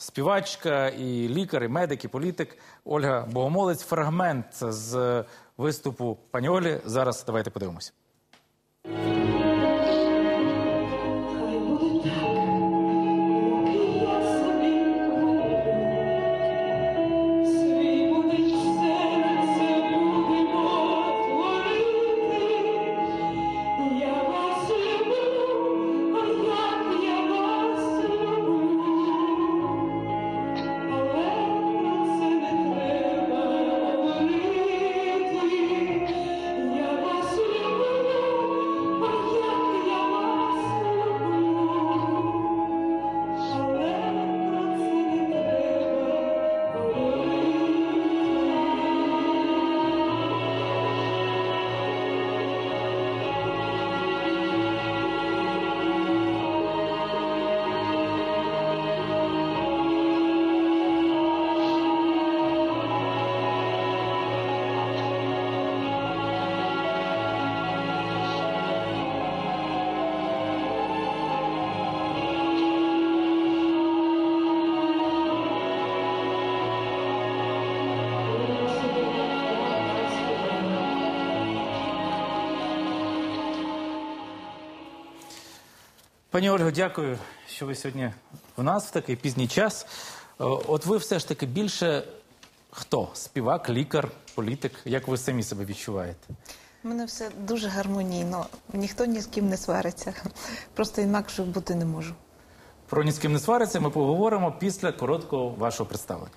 співачка, і лікар, і медик, і політик Ольга Богомолець. Фрагмент з виступу пані Олі. Зараз давайте подивимося. Пані Ольго, дякую, що ви сьогодні в нас в такий пізній час. Е, От ви все ж таки більше хто? Співак, лікар, політик? Як ви самі себе відчуваєте? У мене все дуже гармонійно. Ніхто ні з ким не свариться. Просто інакше бути не можу. Про ні з ким не свариться ми поговоримо після короткого вашого представлення.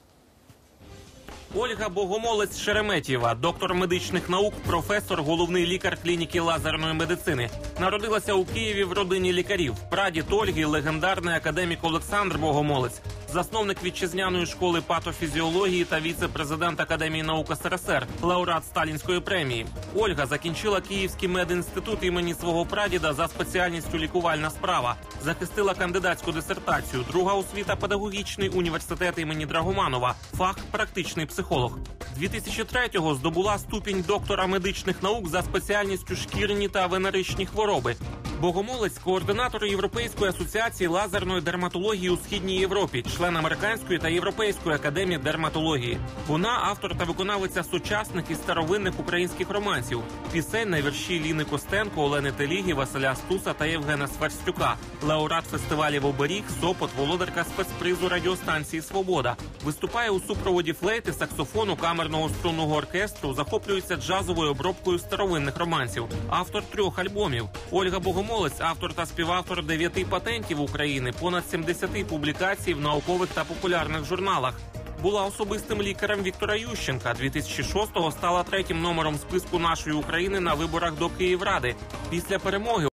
Ольга Богомолець Шереметєва, доктор медичних наук, професор, головний лікар клініки лазерної медицини. Народилася у Києві в родині лікарів. Прадід Ольги, легендарний академік Олександр Богомолець, засновник вітчизняної школи патофізіології та віце-президент Академії наук СРСР, лауреат Сталінської премії. Ольга закінчила Київський медінститут імені свого прадіда за спеціальністю лікувальна справа. Захистила кандидатську дисертацію. Друга освіта педагогічний університет імені Драгоманова. Фах практичний психолог. 2003-го здобула ступінь доктора медичних наук за спеціальністю шкірні та венеричні хвороби. Богомолець координатор Європейської асоціації лазерної дерматології у східній Європі, член американської та європейської академії дерматології. Вона автор та виконавиця сучасних і старовинних українських романсів, пісень на вірші Ліни Костенко, Олени Телігі, Василя Стуса та Євгена Сверстюка, лауреат фестивалів Оберіг, Сопот, володарка спецпризу радіостанції Свобода. Виступає у супроводі флейти, саксофону, камерного струнного оркестру, захоплюється джазовою обробкою старовинних романсів. Автор трьох альбомів. Ольга Богомолець, автор та співавтор дев'яти патентів України, понад 70 публікацій в наукових та популярних журналах. Була особистим лікарем Віктора Ющенка. 2006-го стала третім номером списку нашої України на виборах до Київради. Після перемоги